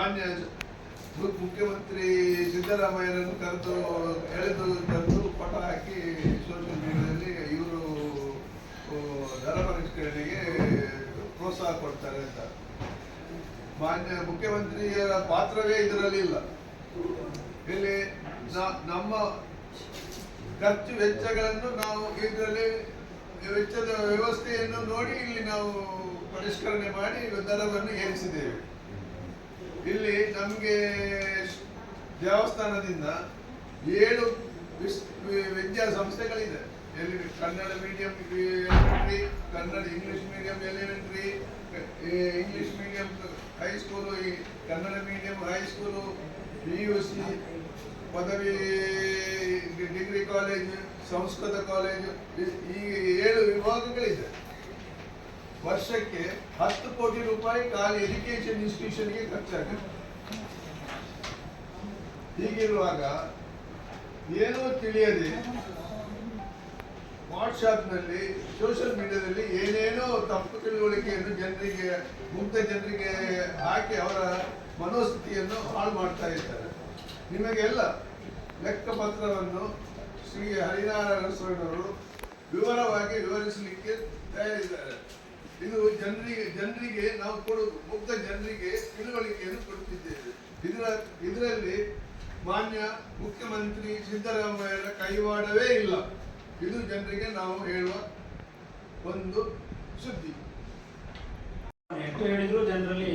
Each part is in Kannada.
ಮಾನ್ಯ ಮುಖ್ಯಮಂತ್ರಿ ಸಿದ್ದರಾಮಯ್ಯರನ್ನು ಕರೆದು ಎಳೆದು ತಂದು ಪಟ ಹಾಕಿ ಸೋಷಿಯಲ್ ಮೀಡಿಯಾದಲ್ಲಿ ಇವರು ದರ ಪರಿಷ್ಕರಣೆಗೆ ಪ್ರೋತ್ಸಾಹ ಕೊಡ್ತಾರೆ ಅಂತ. ಮಾನ್ಯ ಮುಖ್ಯಮಂತ್ರಿಯರ ಪಾತ್ರವೇ ಇದರಲ್ಲಿ ಇಲ್ಲ. ಇಲ್ಲಿ ನಮ್ಮ ಖರ್ಚು ವೆಚ್ಚಗಳನ್ನು ನಾವು ಇದರಲ್ಲಿ ವೆಚ್ಚದ ವ್ಯವಸ್ಥೆಯನ್ನು ನೋಡಿ ಇಲ್ಲಿ ನಾವು ಪರಿಷ್ಕರಣೆ ಮಾಡಿ ದರವನ್ನು ಏರಿಸಿದ್ದೇವೆ. ಇಲ್ಲಿ ನಮಗೆ ದೇವಸ್ಥಾನದಿಂದ ಏಳು ವಿಸ್- ಸಂಸ್ಥೆಗಳಿದೆ. ಎಲ್ಲಿ Kannada medium elementary Kannada English medium elementary English medium high school ಈ Kannada medium high school P U C ಪದವಿ ಡಿಗ್ರಿ ಕಾಲೇಜು ಸಂಸ್ಕೃತ ಕಾಲೇಜು ಈ ಏಳು ವಿಭಾಗಗಳಿದೆ. ವರ್ಷಕ್ಕೆ ಹತ್ತು ಕೋಟಿ ರೂಪಾಯಿ ಖಾಲಿ ಎಜುಕೇಶನ್ ಇನ್ಸ್ಟಿಟ್ಯೂಷನ್ಗೆ ಖರ್ಚಾಗುತ್ತೆ ಹೀಗಿರುವಾಗ ಏನೂ ತಿಳಿಯದೆ ವಾಟ್ಸಾಪ್ನಲ್ಲಿ ಸೋಷಿಯಲ್ ಮೀಡಿಯಾದಲ್ಲಿ ಏನೇನೋ ತಪ್ಪು ತಿಳುವಳಿಕೆಯನ್ನು ಜನರಿಗೆ ಮುಗ್ಧ ಜನರಿಗೆ ಹಾಕಿ ಅವರ ಮನೋಸ್ಥಿತಿಯನ್ನು ಹಾಳು ಮಾಡ್ತಾ ಇದ್ದಾರೆ ನಿಮಗೆಲ್ಲ ಲೆಕ್ಕಪತ್ರವನ್ನು ಶ್ರೀ ಹರಿನಾರಾಯಣ ಸ್ವಾಮಿಯವರು ವಿವರವಾಗಿ ವಿವರಿಸಲಿಕ್ಕೆ ತಯಾರಿದ್ದಾರೆ. ಇದು ಜನರಿಗೆ ಜನರಿಗೆ ನಾವು ಕೊಡೋದು ಮುಗ್ಧ ಜನರಿಗೆ ತಿಳುವಳಿಕೆಯನ್ನು ಕೊಡುತ್ತಿದ್ದೇವೆ. ಇದರ, ಇದರಲ್ಲಿ ಮಾನ್ಯ ಮುಖ್ಯಮಂತ್ರಿ ಸಿದ್ದರಾಮಯ್ಯರ ಕೈವಾಡವೇ ಇಲ್ಲ. ಇದು ಜನರಿಗೆ ನಾವು ಹೇಳುವ ಒಂದು ಸುದ್ದಿ. ಎಷ್ಟು ಹೇಳಿದ್ರು ಜನರಲ್ಲಿ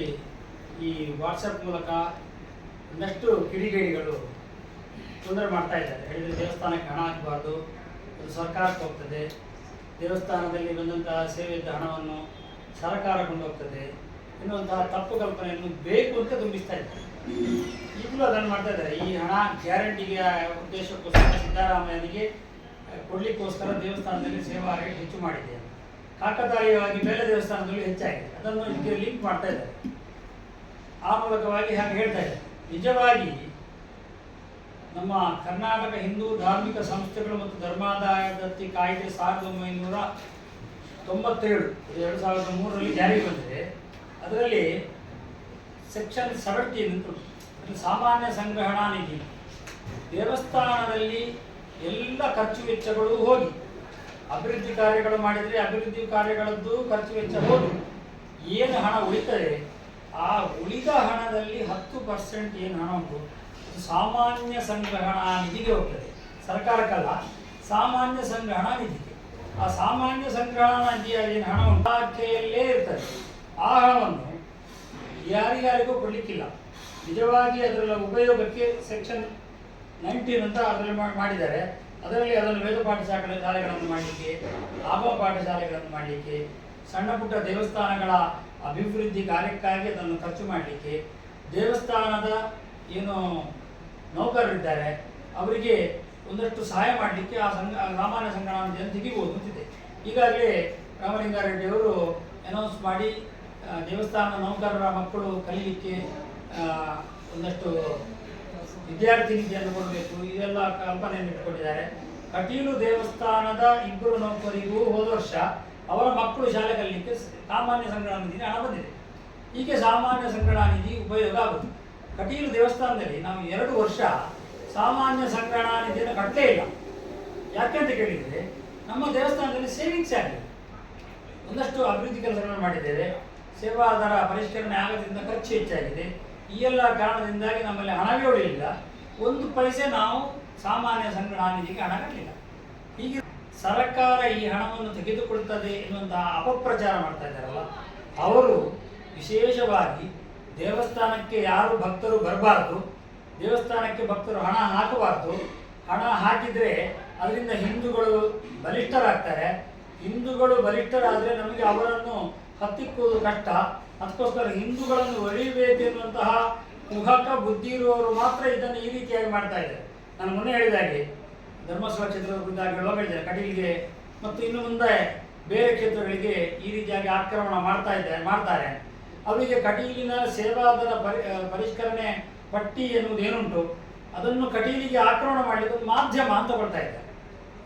ಈ ವಾಟ್ಸಪ್ ಮೂಲಕ ಒಂದಷ್ಟು ಕಿಡಿಗೇಡಿಗಳು ತೊಂದರೆ ಮಾಡ್ತಾ ಇದ್ದಾರೆ. ಹೇಳಿದ್ರೆ ದೇವಸ್ಥಾನಕ್ಕೆ ಹಣ ಹಾಕಬಾರ್ದು, ಅದು ಸರ್ಕಾರಕ್ಕೆ ಹೋಗ್ತದೆ. ದೇವಸ್ಥಾನದಲ್ಲಿ ಬಂದಂತಹ ಸೇವೆಯ ಹಣವನ್ನು ಸರ್ಕಾರ ಕೊಂಡೋಗ್ತದೆ ಎನ್ನುವಂತಹ ತಪ್ಪು ಕಲ್ಪನೆಯನ್ನು ಬೇಕು ಅಂತ ತುಂಬಿಸ್ತಾ ಇದ್ದಾರೆ. ಈಗಲೂ ಅದನ್ನು ಮಾಡ್ತಾ ಇದ್ದಾರೆ. ಈ ಹಣ ಗ್ಯಾರಂಟಿಗೆ ಉದ್ದೇಶಕ್ಕೋಸ್ಕರ ಸಿದ್ದರಾಮಯ್ಯನಿಗೆ ಕೊಡ್ಲಿಕ್ಕೋಸ್ಕರ ದೇವಸ್ಥಾನದಲ್ಲಿ ಸೇವಾ ಹೆಚ್ಚು ಮಾಡಿದೆ. ಕಾಕತಾಳೀಯವಾಗಿ ಬೇರೆ ದೇವಸ್ಥಾನದಲ್ಲಿ ಹೆಚ್ಚಾಗಿದೆ. ಅದನ್ನು ಇದಕ್ಕೆ ಲಿಂಕ್ ಮಾಡ್ತಾ ಇದ್ದಾರೆ. ಆ ಮೂಲಕವಾಗಿ ಹಾಗೆ ಹೇಳ್ತಾ ಇದ್ದಾರೆ. ನಿಜವಾಗಿ ನಮ್ಮ ಕರ್ನಾಟಕ ಹಿಂದೂ ಧಾರ್ಮಿಕ ಸಂಸ್ಥೆಗಳು ಮತ್ತು ಧರ್ಮಾದಾಯ ದತ್ತಿ ಕಾಯ್ದೆ ಸಾವಿರದ ಒಂಬೈನೂರ ತೊಂಬತ್ತೇಳು ಎರಡು ಸಾವಿರದ ಮೂರರಲ್ಲಿ ಜಾರಿಗೆ ಬಂದಿದೆ. ಅದರಲ್ಲಿ ಸೆಕ್ಷನ್ ಸೆವೆಂಟೀನ್ ಅಂತ ಸಾಮಾನ್ಯ ಸಂಗ್ರಹಣಾ ನಿಧಿ. ದೇವಸ್ಥಾನದಲ್ಲಿ ಎಲ್ಲ ಖರ್ಚು ವೆಚ್ಚಗಳು ಹೋಗಿ. ಅಭಿವೃದ್ಧಿ ಕಾರ್ಯಗಳು ಮಾಡಿದರೆ ಅಭಿವೃದ್ಧಿ ಕಾರ್ಯಗಳದ್ದು ಖರ್ಚು ವೆಚ್ಚ ಹೋಗಿ. ಏನು ಹಣ ಉಳಿತದೆ? ಆ ಉಳಿದ ಹಣದಲ್ಲಿ ಹತ್ತು ಪರ್ಸೆಂಟ್ ಏನು ಹಣ ಉಂಟು? ಸಾಮಾನ್ಯ ಸಂಗ್ರಹಣಾ ನಿಧಿಗೆ ಹೋಗ್ತದೆ. ಸರ್ಕಾರಕ್ಕಲ್ಲ, ಸಾಮಾನ್ಯ ಸಂಗ್ರಹಣಾ ನಿಧಿಗೆ. ಆ ಸಾಮಾನ್ಯ ಸಂಗ್ರಹಣಾ ನಿಧಿಯ ಏನು ಹಣ ಉಂಟಾಕೆಯಲ್ಲೇ ಇರ್ತದೆ. ಆ ಹಣವನ್ನು ಯಾರಿಗಾರಿಗೂ ಕೊಡಲಿಕ್ಕಿಲ್ಲ. ನಿಜವಾಗಿ ಅದರ ಉಪಯೋಗಕ್ಕೆ ಸೆಕ್ಷನ್ ನೈನ್ಟೀನ್ ಅಂತ ಅದರಲ್ಲಿ ಮಾಡಿದ್ದಾರೆ. ಅದರಲ್ಲಿ ಅದನ್ನು ವೇದ ಪಾಠಶಾಲೆ ಶಾಲೆಗಳನ್ನು ಮಾಡಲಿಕ್ಕೆ ಲಾಭ ಪಾಠಶಾಲೆಗಳನ್ನು ಮಾಡಲಿಕ್ಕೆ, ಸಣ್ಣ ಪುಟ್ಟ ದೇವಸ್ಥಾನಗಳ ಅಭಿವೃದ್ಧಿ ಕಾರ್ಯಕ್ಕಾಗಿ ಅದನ್ನು ಖರ್ಚು ಮಾಡಲಿಕ್ಕೆ, ದೇವಸ್ಥಾನದ ಏನು ನೌಕರರಿದ್ದಾರೆ, ಅವರಿಗೆ ಒಂದಷ್ಟು ಸಹಾಯ ಮಾಡಲಿಕ್ಕೆ ಆ ಸಂಘ ರಾಮಾಯಣ ಜನ ತೆಗಿಬೋದು ಅಂತಿದೆ. ಈಗಾಗಲೇ ರಾಮಲಿಂಗಾರೆಡ್ಡಿಯವರು ಅನೌನ್ಸ್ ಮಾಡಿ ದೇವಸ್ಥಾನ ನೌಕರರ ಮಕ್ಕಳು ಕಲಿಯಲಿಕ್ಕೆ ಒಂದಷ್ಟು ವಿದ್ಯಾರ್ಥಿ ನಿಧಿಯನ್ನು ಕೊಡಬೇಕು. ಇದೆಲ್ಲ ಕಲ್ಪನೆಯನ್ನು ಇಟ್ಕೊಂಡಿದ್ದಾರೆ ಕಟೀಲು ದೇವಸ್ಥಾನದ ಇಬ್ಬರು ನೌಕರಿಗೂ ಹೋದ ವರ್ಷ ಅವರ ಮಕ್ಕಳು ಶಾಲೆ ಕಲಿಯಲಿಕ್ಕೆ ಸಾಮಾನ್ಯ ಸಂಗ್ರಹ ನಿಧಿ ಹಣ ಬಂದಿದೆ. ಹೀಗೆ ಸಾಮಾನ್ಯ ಸಂಗ್ರಹ ನಿಧಿ ಉಪಯೋಗ ಆಗುತ್ತೆ ಕಟೀಲು ದೇವಸ್ಥಾನದಲ್ಲಿ ನಾವು ಎರಡು ವರ್ಷ ಸಾಮಾನ್ಯ ಸಂಗ್ರಹಣಾ ನಿಧಿಯನ್ನು ಕಟ್ಟಲೇ ಇಲ್ಲ. ಯಾಕೆಂತ ಕೇಳಿದರೆ, ನಮ್ಮ ದೇವಸ್ಥಾನದಲ್ಲಿ ಸೇವಿಂಗ್ಸ್ ಆಗಿದೆ. ಒಂದಷ್ಟು ಅಭಿವೃದ್ಧಿ ಕೆಲಸಗಳನ್ನು ಮಾಡಿದ್ದೇವೆ. ಸೇವಾದಾರ ಪರಿಷ್ಕರಣೆ ಆಗದಿಂದ ಖರ್ಚು ಹೆಚ್ಚಾಗಿದೆ. ಈ ಎಲ್ಲ ಕಾರಣದಿಂದಾಗಿ ನಮ್ಮಲ್ಲಿ ಹಣವೇ ಉಳಿಯಿಲ್ಲ ಒಂದು ಪೈಸೆ ನಾವು ಸಾಮಾನ್ಯ ಸಂಗ್ರಹಣಾ ನಿಧಿಗೆ ಹಣ ಕಟ್ಟಲಿಲ್ಲ ಹೀಗೆ ಸರ್ಕಾರ ಈ ಹಣವನ್ನು ತೆಗೆದುಕೊಳ್ತದೆ ಎನ್ನುವಂತಹ ಅಪಪ್ರಚಾರ ಮಾಡ್ತಾ ಇದ್ದಾರಲ್ಲ, ಅವರು ವಿಶೇಷವಾಗಿ ದೇವಸ್ಥಾನಕ್ಕೆ ಯಾರು ಭಕ್ತರು ಬರಬಾರ್ದು ದೇವಸ್ಥಾನಕ್ಕೆ ಭಕ್ತರು ಹಣ ಹಾಕಬಾರ್ದು. ಹಣ ಹಾಕಿದರೆ ಅದರಿಂದ ಹಿಂದೂಗಳು ಬಲಿಷ್ಠರಾಗ್ತಾರೆ. ಹಿಂದೂಗಳು ಬಲಿಷ್ಠರಾದರೆ ನಮಗೆ ಅವರನ್ನು ಹತ್ತಿಕ್ಕುವುದು ಕಷ್ಟ. ಅದಕ್ಕೋಸ್ಕರ ಹಿಂದೂಗಳನ್ನು ಒಳಿಬೇಕೆನ್ನುವಂತಹ ಕುಹಕ ಬುದ್ಧಿ ಇರುವವರು ಮಾತ್ರ ಇದನ್ನು ಈ ರೀತಿಯಾಗಿ ಮಾಡ್ತಾ ಇದ್ದಾರೆ. ನಾನು ಮೊನ್ನೆ ಹೇಳಿದ ಹಾಗೆ ಧರ್ಮಸ್ಥಳ ಕ್ಷೇತ್ರದ ಕುರಿತಾಗಿ ಹೇಳುವಾಗ ಹೇಳಿದ್ದಾರೆ ಕಟೀಲಿಗೆ ಮತ್ತು ಇನ್ನು ಮುಂದೆ ಬೇರೆ ಕ್ಷೇತ್ರಗಳಿಗೆ ಈ ರೀತಿಯಾಗಿ ಆಕ್ರಮಣ ಮಾಡ್ತಾ ಇದ್ದಾರೆ ಮಾಡ್ತಾರೆ. ಅವರಿಗೆ ಕಟೀಲಿನ ಸೇವಾದರ ಪರಿ, ಪರಿಷ್ಕರಣೆ ಪಟ್ಟಿ ಎನ್ನುವುದು ಏನುಂಟು? ಅದನ್ನು ಕಟೀಲಿಗೆ ಆಕ್ರಮಣ ಮಾಡಲಿಕ್ಕೆ ಒಂದು ಮಾಧ್ಯಮ ಅಂತ ಕೊಡ್ತಾ ಇದ್ದಾರೆ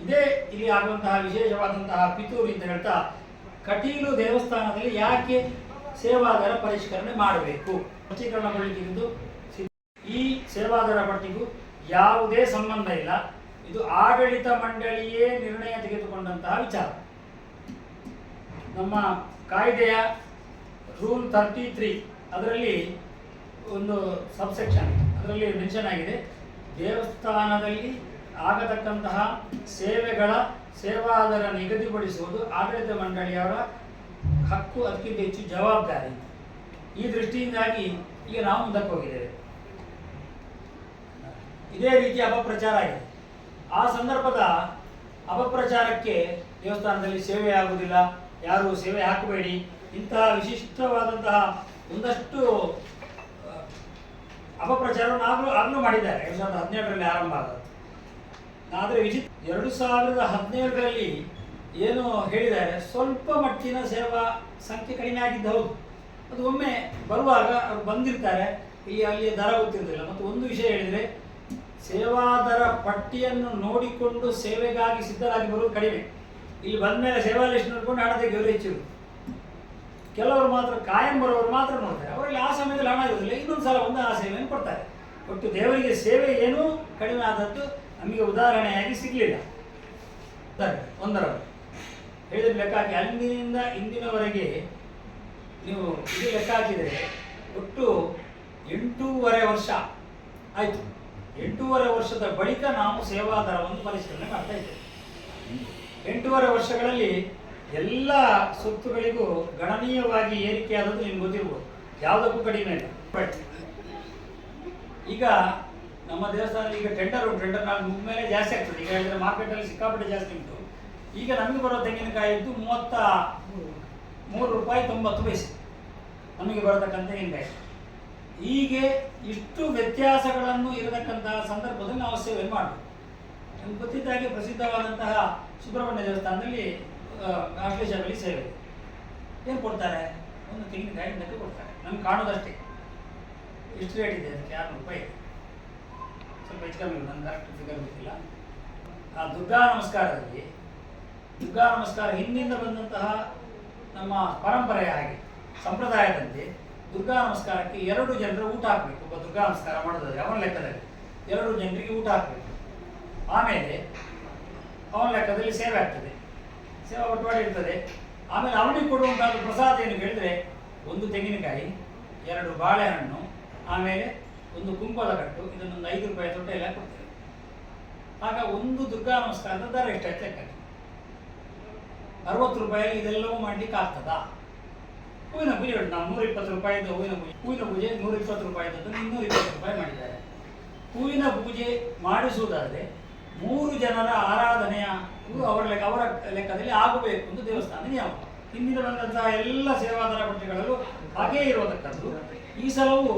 ಇದೇ ಇಲ್ಲಿ ಆಗುವಂತಹ ವಿಶೇಷವಾದಂತಹ ಪಿತೂರಿ ಅಂತ ಹೇಳ್ತಾ, ಕಟೀಲು ದೇವಸ್ಥಾನದಲ್ಲಿ ಯಾಕೆ ಸೇವಾದರ ಪರಿಷ್ಕರಣೆ ಮಾಡಬೇಕು? ಸ್ಪಷ್ಟೀಕರಣಗೊಳಿಸಿದ್ದು ಈ ಸೇವಾದರ ಪಟ್ಟಿಗೂ ಯಾವುದೇ ಸಂಬಂಧ ಇಲ್ಲ. ಇದು ಆಡಳಿತ ಮಂಡಳಿಯೇ ನಿರ್ಣಯ ತೆಗೆದುಕೊಂಡಂತಹ ವಿಚಾರ. ನಮ್ಮ ಕಾಯ್ದೆಯ ರೂಲ್ ತರ್ಟಿ ತ್ರೀ ಅದರಲ್ಲಿ ಒಂದು ಸಬ್ಸೆಕ್ಷನ್ ಅದರಲ್ಲಿ ಮೆನ್ಷನ್ ಆಗಿದೆ. ದೇವಸ್ಥಾನದಲ್ಲಿ ಆಗತಕ್ಕಂತಹ ಸೇವೆಗಳ ಸೇವಾದರ ನಿಗದಿಪಡಿಸುವುದು ಆಡಳಿತ ಮಂಡಳಿಯವರ ಹಕ್ಕು ಅದಕ್ಕಿಂತ ಹೆಚ್ಚು ಜವಾಬ್ದಾರಿ. ಈ ದೃಷ್ಟಿಯಿಂದಾಗಿ ಈಗ ನಾವು ಮುಂದಕ್ಕೆ ಹೋಗಿದ್ದೇವೆ. ಇದೇ ರೀತಿ ಅಪಪ್ರಚಾರ ಆಗಿದೆ. ಆ ಸಂದರ್ಭದ ಅಪಪ್ರಚಾರಕ್ಕೆ ದೇವಸ್ಥಾನದಲ್ಲಿ ಸೇವೆ ಆಗುವುದಿಲ್ಲ. ಯಾರು ಸೇವೆ ಹಾಕಬೇಡಿ. ಇಂತಹ ವಿಶಿಷ್ಟವಾದಂತಹ ಒಂದಷ್ಟು ಅಪಪ್ರಚಾರವನ್ನು ಅದನ್ನು ಮಾಡಿದ್ದಾರೆ. ಎರಡು ಸಾವಿರದ ಹದಿನೇಳರಲ್ಲಿ ಆರಂಭ ಆಗುತ್ತೆ ಆದರೆ ವಿಜಿತ್ ಎರಡು ಸಾವಿರದ ಹದಿನೇಳರಲ್ಲಿ ಏನು ಹೇಳಿದ್ದಾರೆ? ಸ್ವಲ್ಪ ಮಟ್ಟಿನ ಸೇವಾ ಸಂಖ್ಯೆ ಕಡಿಮೆ ಆಗಿದ್ದು ಹೌದು ಅದು ಒಮ್ಮೆ ಬರುವಾಗ ಅವರು ಬಂದಿರ್ತಾರೆ. ಇಲ್ಲಿ ಅಲ್ಲಿ ದರ ಗೊತ್ತಿರೋದಿಲ್ಲ ಮತ್ತು ಒಂದು ವಿಷಯ ಹೇಳಿದರೆ ಸೇವಾದರ ಪಟ್ಟಿಯನ್ನು ನೋಡಿಕೊಂಡು ಸೇವೆಗಾಗಿ ಸಿದ್ಧರಾಗಿ ಬರುವುದು ಕಡಿಮೆ. ಇಲ್ಲಿ ಬಂದ ಮೇಲೆ ಸೇವಾ ಲಿಸ್ಟ್ ನೋಡಿಕೊಂಡು ಹಣ ತೆಗೆಯೋರು ಹೆಚ್ಚು ಕೆಲವರು ಮಾತ್ರ ಕಾಯಂ ಬರೋರು ಮಾತ್ರ ನೋಡ್ತಾರೆ. ಅವರಲ್ಲಿ ಆ ಸಮಯದಲ್ಲಿ ಹಣ ಇರೋದಿಲ್ಲ ಇನ್ನೊಂದು ಸಲ ಒಂದು ಆ ಸೇವೆಯನ್ನು ಕೊಡ್ತಾರೆ. ಒಟ್ಟು ದೇವರಿಗೆ ಸೇವೆ ಏನೂ ಕಡಿಮೆ ಆದದ್ದು ನಮಗೆ ಉದಾಹರಣೆಯಾಗಿ ಸಿಗಲಿಲ್ಲ. ಒಂದರ ಹೇಳಿದ ಲೆಕ್ಕ ಹಾಕಿ ಅಂದಿನಿಂದ ಇಂದಿನವರೆಗೆ ನೀವು ಇದು ಲೆಕ್ಕ ಹಾಕಿದರೆ ಒಟ್ಟು ಎಂಟೂವರೆ ವರ್ಷ ಆಯಿತು. ಎಂಟೂವರೆ ವರ್ಷದ ಬಳಿಕ ನಾವು ಸೇವಾದರವನ್ನು ಪರಿಶೀಲನೆ ಮಾಡ್ತಾ ಇದ್ದೇವೆ. ಎಂಟೂವರೆ ವರ್ಷಗಳಲ್ಲಿ ಎಲ್ಲ ಸ್ವತ್ತುಗಳಿಗೂ ಗಣನೀಯವಾಗಿ ಏರಿಕೆಯಾದದ್ದು ನಿಮ್ಗೆ ಗೊತ್ತಿರ್ಬೋದು. ಯಾವುದಕ್ಕೂ ಕಡಿಮೆ ಇಲ್ಲ. ಈಗ ನಮ್ಮ ದೇವಸ್ಥಾನದಲ್ಲಿ ಈಗ ಟೆಂಡರ್ ಟೆಂಡರ್ ನಾವು ಮುಗಿದ್ಮೇಲೆ ಜಾಸ್ತಿ ಆಗ್ತದೆ. ಈಗ ಹೇಳಿದ್ರೆ ಮಾರ್ಕೆಟಲ್ಲಿ ಸಿಕ್ಕಾಪಟ್ಟೆ ಜಾಸ್ತಿ ಉಂಟು. ಈಗ ನಮಗೆ ಬರೋ ತೆಂಗಿನಕಾಯಿ ಇದ್ದು ಮೂವತ್ತ ಮೂರು ರೂಪಾಯಿ ತೊಂಬತ್ತು ಪೈಸೆ. ನಮಗೆ ಬರತಕ್ಕಂಥ ತೆಂಗಿನಕಾಯಿ. ಹೀಗೆ ಇಷ್ಟು ವ್ಯತ್ಯಾಸಗಳನ್ನು ಇರತಕ್ಕಂತಹ ಸಂದರ್ಭದಲ್ಲಿ ನಾವು ಸೇವೆ ಮಾಡಬೇಕು. ಹಾಗೆ ಪ್ರಸಿದ್ಧವಾದಂತಹ ಸುಬ್ರಹ್ಮಣ್ಯ ದೇವಸ್ಥಾನದಲ್ಲಿ ಬಳಿ ಸೇವೆ ಏನು ಕೊಡ್ತಾರೆ? ಒಂದು ತೆಂಗಿನಕಾಯಿ ಲೆಕ್ಕ ಕೊಡ್ತಾರೆ. ನಮ್ಗೆ ಕಾಣೋದಷ್ಟೇ ಎಷ್ಟು ರೇಟ್ ಇದೆ? ಅದಕ್ಕೆ ಆರುನೂರು ರೂಪಾಯಿ. ಸ್ವಲ್ಪ ಹೆಚ್ಚು ಕಮ್ಮಿ ಕರೆಕ್ಟ್ ಫಿಗರ್ ಆ, ದುರ್ಗಾ ನಮಸ್ಕಾರದಲ್ಲಿ, ದುರ್ಗಾ ನಮಸ್ಕಾರ ಹಿಂದಿಂದ ಬಂದಂತಹ ನಮ್ಮ ಪರಂಪರೆಯ ಹಾಗೆ, ಸಂಪ್ರದಾಯದಂತೆ ದುರ್ಗಾ ನಮಸ್ಕಾರಕ್ಕೆ ಎರಡು ಜನರು ಊಟ ಹಾಕಬೇಕು. ಒಬ್ಬ ದುರ್ಗಾ ನಮಸ್ಕಾರ ಮಾಡೋದಾದ್ರೆ ಅವನ ಲೆಕ್ಕದಲ್ಲಿ ಎರಡು ಜನರಿಗೆ ಊಟ ಹಾಕಬೇಕು. ಆಮೇಲೆ ಅವನ ಲೆಕ್ಕದಲ್ಲಿ ಸೇವೆ ಆಗ್ತದೆ. ಸೇವಾ ಒಟ್ಟುವಾಡಿ ಇರ್ತದೆ. ಆಮೇಲೆ ಅವನಿಗೆ ಕೊಡುವಂತಹ ಪ್ರಸಾದ ಏನು ಹೇಳಿದ್ರೆ ಒಂದು ತೆಂಗಿನಕಾಯಿ, ಎರಡು ಬಾಳೆಹಣ್ಣು, ಆಮೇಲೆ ಒಂದು ಕುಂಕುಮದ ಕಟ್ಟು, ಇದನ್ನೊಂದು ಐದು ರೂಪಾಯಿ ತೊಟ್ಟೆಲ್ಲ ಕೊಡ್ತೇವೆ. ಆಗ ಒಂದು ದುರ್ಗಾ ನಮಸ್ಕಾರದ ದರ ಎಷ್ಟಾಯ್ತು ಲೆಕ್ಕ. ಅರವತ್ತು ರೂಪಾಯಿ ಇದೆಲ್ಲವೂ ಮಾಡ್ಲಿಕ್ಕೆ ಆಗ್ತದಾ? ಹೂವಿನ ಪೂಜೆ ಉಂಟು ನಾವು ನೂರ ಇಪ್ಪತ್ತು ರೂಪಾಯಿದ್ದು ಹೂವಿನ ಪೂಜೆ ಹೂವಿನ ಪೂಜೆ ನೂರ ಇಪ್ಪತ್ತು ರೂಪಾಯಿದ್ದು ಇನ್ನೂರ ಇಪ್ಪತ್ತು ರೂಪಾಯಿ ಮಾಡಿದ್ದಾರೆ. ಹೂವಿನ ಪೂಜೆ ಮಾಡಿಸುವುದಾದ್ರೆ ಮೂರು ಜನರ ಆರಾಧನೆಯ ಇದು ಅವರ ಲೆಕ್ಕ, ಅವರ ಲೆಕ್ಕದಲ್ಲಿ ಆಗಬೇಕು ಅಂತ ದೇವಸ್ಥಾನ ನಿಯಮ. ಹಿಂದಿನ ಬಂದಂತಹ ಎಲ್ಲ ಸೇವಾದಾರ ಪಟ್ಟಿಗಳಲ್ಲೂ ಹಾಗೇ ಇರುವಂತಕ್ಕದ್ದು ಈ ಸಲವೂ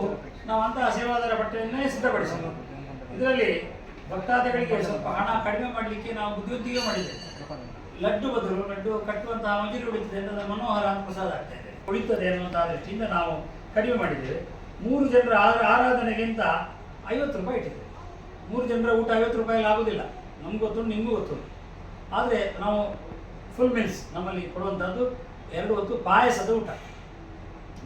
ನಾವು ಅಂತಹ ಸೇವಾದಾರ ಪಟ್ಟಿಯನ್ನೇ ಸಿದ್ಧಪಡಿಸಬೇಕು ಇದರಲ್ಲಿ ಭಕ್ತಾದಿಗಳಿಗೆ ಸ್ವಲ್ಪ ಹಣ ಕಡಿಮೆ ಮಾಡಲಿಕ್ಕೆ ನಾವು ಬುದ್ಧಿವಂತಿಕೆ ಮಾಡಿದ್ದೇವೆ. ಲಡ್ಡು ಬದಲು ಲಡ್ಡು ಕಟ್ಟುವಂತಹ ಮಂಜಿರು ಉಳಿತದೆ ಅಂತ ಮನೋಹರ ಅಂತ ಪ್ರಸಾದ ಆಗ್ತಾ ಇದೆ. ಉಳಿತದೆ ಅನ್ನುವಂತಹ ದೃಷ್ಟಿಯಿಂದ ನಾವು ಕಡಿಮೆ ಮಾಡಿದ್ದೇವೆ. ಮೂರು ಜನರ ಆರಾಧನೆಗಿಂತ ಐವತ್ತು ರೂಪಾಯಿ ಇಟ್ಟಿದ್ದೇವೆ. ಮೂರು ಜನರ ಊಟ ಐವತ್ತು ರೂಪಾಯಲ್ಲಿ ಆಗೋದಿಲ್ಲ ನಮ್ಗೆ ಗೊತ್ತು, ನಿಮಗೂ ಗೊತ್ತು. ಆದರೆ ನಾವು ಫುಲ್ ಮೀಲ್ಸ್ ನಮ್ಮಲ್ಲಿ ಕೊಡುವಂಥದ್ದು ಎರಡು ಹೊತ್ತು ಪಾಯಸದ ಊಟ.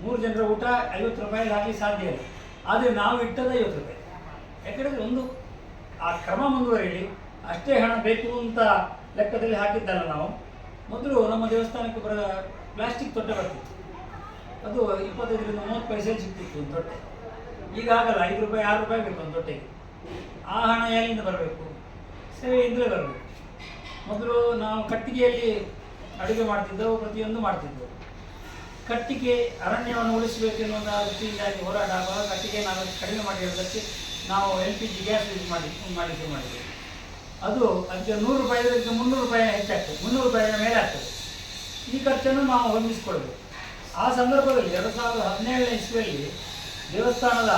ಮೂರು ಜನರ ಊಟ ಐವತ್ತು ರೂಪಾಯಿ ಆಗಲಿ ಸಾಧ್ಯ ಇಲ್ಲ ಆದರೆ ನಾವು ಇಟ್ಟದ್ದು ಐವತ್ತು ರೂಪಾಯಿ. ಯಾಕಂದರೆ ಒಂದು ಆ ಕ್ರಮ ಮುಂದುವರಿಯಲಿ ಅಷ್ಟೇ ಹಣ ಬೇಕು ಅಂತ ಲೆಕ್ಕದಲ್ಲಿ ಹಾಕಿದ್ದಲ್ಲ ನಾವು. ಮೊದಲು ನಮ್ಮ ದೇವಸ್ಥಾನಕ್ಕೆ ಬರೋ ಪ್ಲಾಸ್ಟಿಕ್ ತೊಟ್ಟೆ ಬರ್ತಿತ್ತು. ಅದು ಇಪ್ಪತ್ತೈದರಿಂದ ಮೂವತ್ತು ಪೈಸೆ ಸಿಗ್ತಿತ್ತು ಒಂದು ತೊಟ್ಟೆ. ಈಗ ಆಗಲ್ಲ, ಐದು ರೂಪಾಯಿ, ಆರು ರೂಪಾಯಿ ಬೇಕು ಒಂದು ತೊಟ್ಟೆಗೆ. ಆ ಹಣ ಎಲ್ಲಿಂದ ಬರಬೇಕು? ಸೇವೆಯಿಂದಲೇ ಬರಬೇಕು. ಮೊದಲು ನಾವು ಕಟ್ಟಿಗೆಯಲ್ಲಿ ಅಡುಗೆ ಮಾಡ್ತಿದ್ದೆವು, ಪ್ರತಿಯೊಂದು ಮಾಡ್ತಿದ್ದೆವು. ಕಟ್ಟಿಗೆ ಅರಣ್ಯವನ್ನು ಉಳಿಸಬೇಕೆನ್ನುವ ದೃಷ್ಟಿಯಿಂದಾಗಿ ಹೋರಾಟ ಆಗುವಾಗ ಕಟ್ಟಿಗೆ ನಾವು ಕಡಿಮೆ ಮಾಡಿರೋದಕ್ಕೆ ನಾವು L P G gas use ಮಾಡಿ ಮಾಡಿ ಶುರು ಮಾಡಿದ್ದೇವೆ ಅದು ಅದಕ್ಕೆ ನೂರು ರೂಪಾಯಿ ಇದಕ್ಕೆ ಮುನ್ನೂರು ರೂಪಾಯಿ ಹೆಚ್ಚಾಗ್ತದೆ, ಮುನ್ನೂರು ರೂಪಾಯಿ ಮೇಲೆ ಆಗ್ತದೆ ಈ ಖರ್ಚನ್ನು ನಾವು ಹೊಂದಿಸಿಕೊಳ್ಬೇಕು ಆ ಸಂದರ್ಭದಲ್ಲಿ ಎರಡು ಸಾವಿರದ ಹದಿನೇಳನೇ ಇಸ್ವಿಯಲ್ಲಿ ದೇವಸ್ಥಾನದ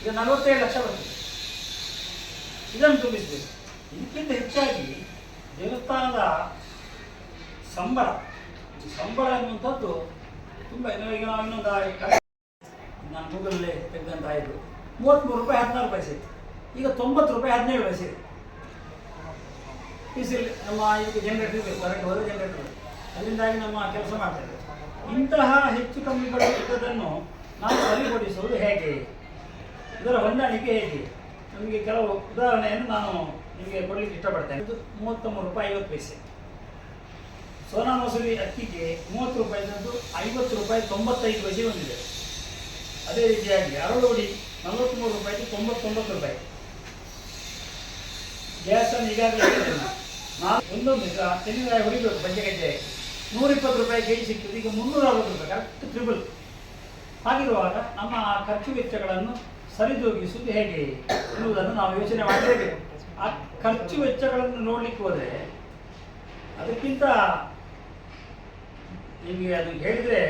ಈಗ ನಲವತ್ತೇಳು ಲಕ್ಷ ಬರ್ತದೆ. ಇದನ್ನು ತುಂಬಿಸಬೇಕು. ಇದಕ್ಕಿಂತ ಹೆಚ್ಚಾಗಿ ದೇವಸ್ಥಾನದ ಸಂಬಳ. ಸಂಬಳ ಅನ್ನುವಂಥದ್ದು ತುಂಬ ಈಗ ನಾವು ಇನ್ನೊಂದು ನಾನು ಗೂಗಲಲ್ಲಿ ತೆಗೆದಂತಹ ಇದು ಮೂವತ್ತ್ಮೂರು ರೂಪಾಯಿ ಹದಿನಾರು ಪೈಸೆ ಇತ್ತು ಈಗ ತೊಂಬತ್ತು ರೂಪಾಯಿ ಹದಿನೇಳು ಪೈಸೆ ಇದೆ ನಮ್ಮ ಇದಕ್ಕೆ ಜನರೇಟರ್ ಇದೆ ಕರೆಂಟ್ ಹೋದರೆ ಜನರೇಟರ್ ಅದರಿಂದಾಗಿ ನಮ್ಮ ಕೆಲಸ ಮಾಡ್ತಾ ಇಂತಹ ಹೆಚ್ಚು ಕಮ್ಮಿಗಳು ಇದ್ದದನ್ನು ನಾವು ಸರಿಪಡಿಸುವುದು ಹೇಗೆ? ಇದರ ಹೊಂದಾಣಿಕೆ ಹೇಗೆ? ನಮಗೆ ಕೆಲವು ಉದಾಹರಣೆಯನ್ನು ನಾನು ನಿಮಗೆ ಕೊಡಲಿಕ್ಕೆ ಇಷ್ಟಪಡ್ತೇನೆ. ಇದು ಮೂವತ್ತ ಮೂರು ರೂಪಾಯಿ ಐವತ್ತು ಪೈಸೆ. ಸೋನಾ ಮಸೂರಿ ಅಕ್ಕಿಗೆ ಮೂವತ್ತು ರೂಪಾಯಿದ್ದು ಐವತ್ತು ರೂಪಾಯಿ ತೊಂಬತ್ತೈದು ಪೈಸೆ ಬಂದಿದೆ. ಅದೇ ರೀತಿಯಾಗಿ ಅರಳುಡಿ ನಲವತ್ತ್ಮೂರು ರೂಪಾಯಿಗೆ ತೊಂಬತ್ತೊಂಬತ್ತು ರೂಪಾಯಿ. ಗ್ಯಾಸನ್ನು ಈಗಾಗಲೇ ನಾಲ್ಕು ಒಂದೊಂದು ತೆಂಗಿನಕಾಯಿ ಹೊಡಿಬೇಕು ಪಂಚಗಜ್ಜೆ ನೂರಿಪ್ಪತ್ತು ರೂಪಾಯಿ ಕೆ ಜಿ ಸಿಗ್ತದೆ ಈಗ ಮುನ್ನೂರ ಅರವತ್ತು ರೂಪಾಯಿ ಕರೆಕ್ಟ್ ಟ್ರಿಬಲ್ ಹಾಗಿರುವಾಗ ನಮ್ಮ ಖರ್ಚು ವೆಚ್ಚಗಳನ್ನು ಸರಿದೂಗಿಸುವುದು ಹೇಗೆ ಎನ್ನುವುದನ್ನು ನಾವು ಯೋಚನೆ ಮಾಡಲೇಬೇಕು ಆ ಖರ್ಚು ವೆಚ್ಚಗಳನ್ನು ನೋಡ್ಲಿಕ್ಕೆ ಹೋದ್ರೆ ಅದಕ್ಕಿಂತ ನಿಮಗೆ ಅದು ಹೇಳಿದ್ರೆ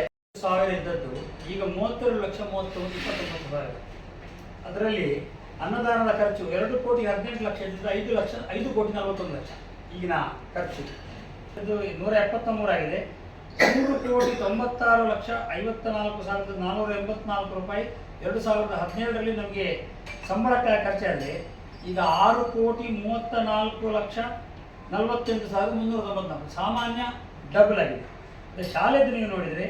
ಸಾವಿರ ಇದ್ದದ್ದು, ಈಗ ಮೂವತ್ತೆರಡು ಲಕ್ಷ ಮೂವತ್ತೊಂದು ಇಪ್ಪತ್ತೊಂಬತ್ತು ಸಾವಿರ ಅದರಲ್ಲಿ ಅನ್ನದಾನದ ಖರ್ಚು ಎರಡು ಕೋಟಿ ಹದಿನೆಂಟು ಲಕ್ಷ ಇದ್ದಿದ್ದು ಐದು ಲಕ್ಷ, ಐದು ಕೋಟಿ ನಲವತ್ತೊಂದು ಲಕ್ಷ ಈಗಿನ ಖರ್ಚು. ಇದು ನೂರ ಎಪ್ಪತ್ತ ಮೂರಾಗಿದೆ ಮೂರು ಕೋಟಿ ತೊಂಬತ್ತಾರು ಲಕ್ಷ ಐವತ್ತ ನಾಲ್ಕು ಸಾವಿರದ ನಾನ್ನೂರ ಎಂಬತ್ನಾಲ್ಕು ರೂಪಾಯಿ ಎರಡು ಸಾವಿರದ ಹದಿನೇಳರಲ್ಲಿ ನಮಗೆ ಸಂಬಳಕ್ಕೆ ಖರ್ಚಾಗಿದೆ. ಈಗ ಆರು ಕೋಟಿ ಮೂವತ್ತ ನಾಲ್ಕು ಲಕ್ಷ ನಲವತ್ತೆಂಟು ಸಾವಿರದ ಮುನ್ನೂರ ತೊಂಬತ್ನಾಲ್ಕು. ಸಾಮಾನ್ಯ ಡಬಲ್ ಆಗಿದೆ. ಶಾಲೆದು ನೀವು ನೋಡಿದರೆ